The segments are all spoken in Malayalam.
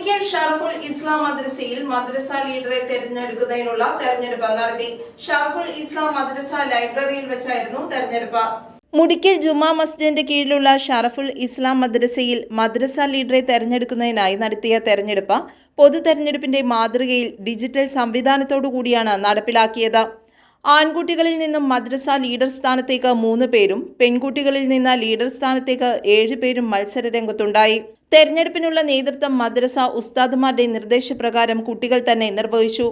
മുടിക്കൽ ഷർഫുൽ ഇസ്ലാം മദ്രസയിൽ മദ്രസ ലീഡറെ തെരഞ്ഞെടുക്കുന്നതിനുള്ള തെരഞ്ഞെടുപ്പ് നടത്തി. ഷർഫുൽ ഇസ്ലാം മദ്രസ ലൈബ്രറിയിൽ വെച്ചായിരുന്നു തെരഞ്ഞെടുപ്പ്. മുടിക്കൽ ജുമാ മസ്ജിദിന്റെ കീഴിലുള്ള ഷറഫുൽ ഇസ്ലാം മദ്രസയിൽ മദ്രസ ലീഡറെ തെരഞ്ഞെടുക്കുന്നതിനായി നടത്തിയ തെരഞ്ഞെടുപ്പ് പൊതു തെരഞ്ഞെടുപ്പിന്റെ മാതൃകയിൽ ഡിജിറ്റൽ സംവിധാനത്തോടു കൂടിയാണ് നടപ്പിലാക്കിയത്. ആൺകുട്ടികളിൽ നിന്നും മദ്രസ ലീഡർ സ്ഥാനത്തേക്ക് മൂന്ന് പേരും പെൺകുട്ടികളിൽ നിന്ന് ലീഡർ സ്ഥാനത്തേക്ക് ഏഴ് പേരും മത്സര രംഗത്തുണ്ടായി തെരഞ്ഞെടുപ്പിനുള്ള നേതൃത്വം മദ്രസ ഉസ്താദുമാരുടെ നിർദ്ദേശപ്രകാരം കുട്ടികൾ തന്നെ നിർവഹിച്ചു.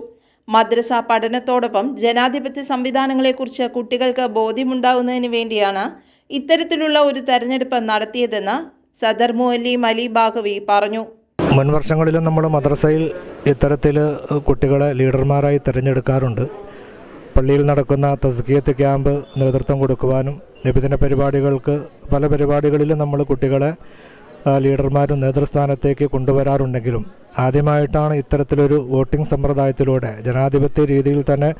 മദ്രസ പഠനത്തോടൊപ്പം ജനാധിപത്യ സംവിധാനങ്ങളെക്കുറിച്ച് കുട്ടികൾക്ക് ബോധ്യമുണ്ടാകുന്നതിന് വേണ്ടിയാണ് ഇത്തരത്തിലുള്ള ഒരു തെരഞ്ഞെടുപ്പ് നടത്തിയതെന്ന് സദർ മുഅല്ലി അലി ബാഗവി പറഞ്ഞു. മുൻവർഷങ്ങളിലും നമ്മൾ മദ്രസയിൽ ഇത്തരത്തിൽ കുട്ടികളെ ലീഡർമാരായി തിരഞ്ഞെടുക്കാറുണ്ട്. പള്ളിയിൽ നടക്കുന്ന തസ്കിയത്ത് ക്യാമ്പ് നേതൃത്വം കൊടുക്കുവാനും നബിദിന പരിപാടികൾക്ക് പല പരിപാടികളിലും നമ്മൾ കുട്ടികളെ ലീഡർമാരും നേതൃസ്ഥാനത്തേക്ക് കൊണ്ടുവരാറുണ്ടെങ്കിലും ആദ്യമായിട്ടാണ് ഇത്തരത്തിലൊരു വോട്ടിംഗ് സമ്പ്രദായത്തിലൂടെ ജനാധിപത്യ രീതിയിൽ തന്നെ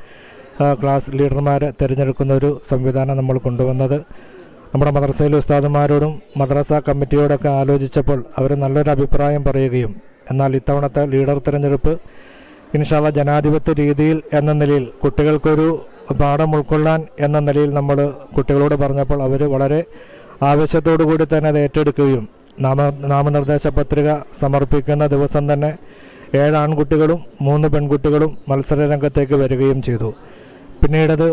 ക്ലാസ് ലീഡർമാരെ തിരഞ്ഞെടുക്കുന്ന ഒരു സംവിധാനം നമ്മൾ കൊണ്ടുവന്നത്. നമ്മുടെ മദ്രസയിലെ ഉസ്താദുമാരോടും മദ്രസ കമ്മിറ്റിയോടൊക്കെ ആലോചിച്ചപ്പോൾ അവർ നല്ലൊരു അഭിപ്രായം പറയുകയും എന്നാൽ ഇത്തവണത്തെ ലീഡർ തിരഞ്ഞെടുപ്പ് ഇൻഷാല്ല ജനാധിപത്യ രീതിയിൽ എന്ന നിലയിൽ കുട്ടികൾക്കൊരു പാഠം ഉൾക്കൊള്ളാൻ എന്ന നിലയിൽ നമ്മൾ കുട്ടികളോട് പറഞ്ഞപ്പോൾ അവർ വളരെ ആവേശത്തോടു കൂടി തന്നെ അത് ഏറ്റെടുക്കുകയും നാമ നാമനിർദ്ദേശ പത്രിക സമർപ്പിക്കുന്ന ദിവസം തന്നെ ഏഴ് ആൺകുട്ടികളും മൂന്ന് പെൺകുട്ടികളും മത്സര രംഗത്തേക്ക് വരികയും ചെയ്തു. പിന്നീടത്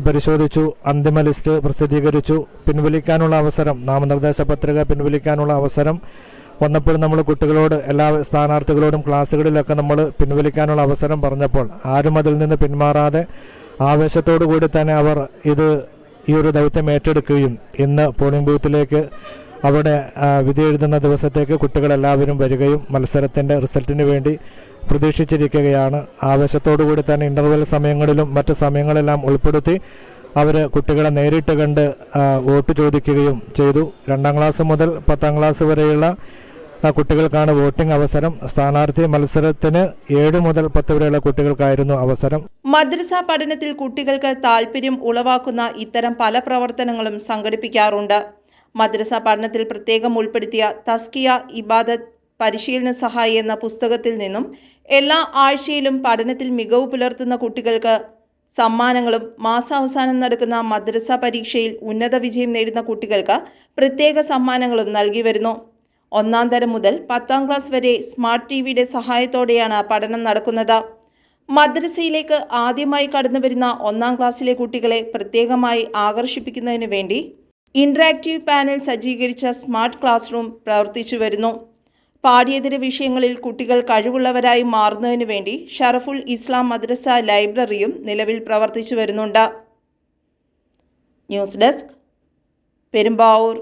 പരിശോധിച്ചു അന്തിമ ലിസ്റ്റ് പ്രസിദ്ധീകരിച്ചു. പിൻവലിക്കാനുള്ള അവസരം നാമനിർദ്ദേശ പത്രിക പിൻവലിക്കാനുള്ള അവസരം വന്നപ്പോൾ നമ്മൾ കുട്ടികളോട് എല്ലാ സ്ഥാനാർത്ഥികളോടും ക്ലാസ്സുകളിലൊക്കെ നമ്മൾ പിൻവലിക്കാനുള്ള അവസരം പറഞ്ഞപ്പോൾ ആരും അതിൽ നിന്ന് പിന്മാറാതെ ആവേശത്തോടു കൂടി തന്നെ അവർ ഇത് ഈ ഒരു ദൗത്യം ഏറ്റെടുക്കുകയും ഇന്ന് പോളിംഗ് ബൂത്തിലേക്ക് അവിടെ വിധി എഴുതുന്ന ദിവസത്തേക്ക് കുട്ടികളെല്ലാവരും വരികയും മത്സരത്തിന്റെ റിസൾട്ടിന് വേണ്ടി പ്രതീക്ഷിച്ചിരിക്കുകയാണ്. ആവേശത്തോടു കൂടി തന്നെ ഇന്റർവെൽ സമയങ്ങളിലും മറ്റു സമയങ്ങളെല്ലാം ഉൾപ്പെടുത്തി അവർ കുട്ടികളെ നേരിട്ട് കണ്ട് വോട്ട് ചോദിക്കുകയും ചെയ്തു. രണ്ടാം ക്ലാസ് മുതൽ പത്താം ക്ലാസ് വരെയുള്ള കുട്ടികൾക്കാണ് വോട്ടിംഗ് അവസരം. സ്ഥാനാർത്ഥി മത്സരത്തിന് ഏഴ് മുതൽ പത്ത് വരെയുള്ള കുട്ടികൾക്കായിരുന്നു അവസരം. മദ്രസ പഠനത്തിൽ കുട്ടികൾക്ക് താല്പര്യം ഉളവാക്കുന്ന ഇത്തരം പല പ്രവർത്തനങ്ങളും സംഘടിപ്പിക്കാറുണ്ട്. മദ്രസ പഠനത്തിൽ പ്രത്യേകം ഉൾപ്പെടുത്തിയ തസ്കിയ ഇബാദത്ത് പരിശീലന സഹായി എന്ന പുസ്തകത്തിൽ നിന്നും എല്ലാ ആഴ്ചയിലും പഠനത്തിൽ മികവ് പുലർത്തുന്ന കുട്ടികൾക്ക് സമ്മാനങ്ങളും മാസാവസാനം നടക്കുന്ന മദ്രസ പരീക്ഷയിൽ ഉന്നത വിജയം നേടുന്ന കുട്ടികൾക്ക് പ്രത്യേക സമ്മാനങ്ങളും നൽകി വരുന്നു. ഒന്നാം തരം മുതൽ പത്താം ക്ലാസ് വരെ സ്മാർട്ട് ടി വിയുടെ സഹായത്തോടെയാണ് പഠനം നടക്കുന്നത്. മദ്രസയിലേക്ക് ആദ്യമായി കടന്നു വരുന്ന ഒന്നാം ക്ലാസ്സിലെ കുട്ടികളെ പ്രത്യേകമായി ആകർഷിപ്പിക്കുന്നതിന് വേണ്ടി ഇന്ററാക്റ്റീവ് പാനൽ സജ്ജീകരിച്ച സ്മാർട്ട് ക്ലാസ് റൂം പ്രവർത്തിച്ചു വരുന്നു. പാഠ്യേതര വിഷയങ്ങളിൽ കുട്ടികൾ കഴിവുള്ളവരായി മാറുന്നതിനു വേണ്ടി ഷറഫുൽ ഇസ്ലാം മദ്രസ ലൈബ്രറിയും നിലവിൽ പ്രവർത്തിച്ചു വരുന്നുണ്ട്. News desk Perumbavoor.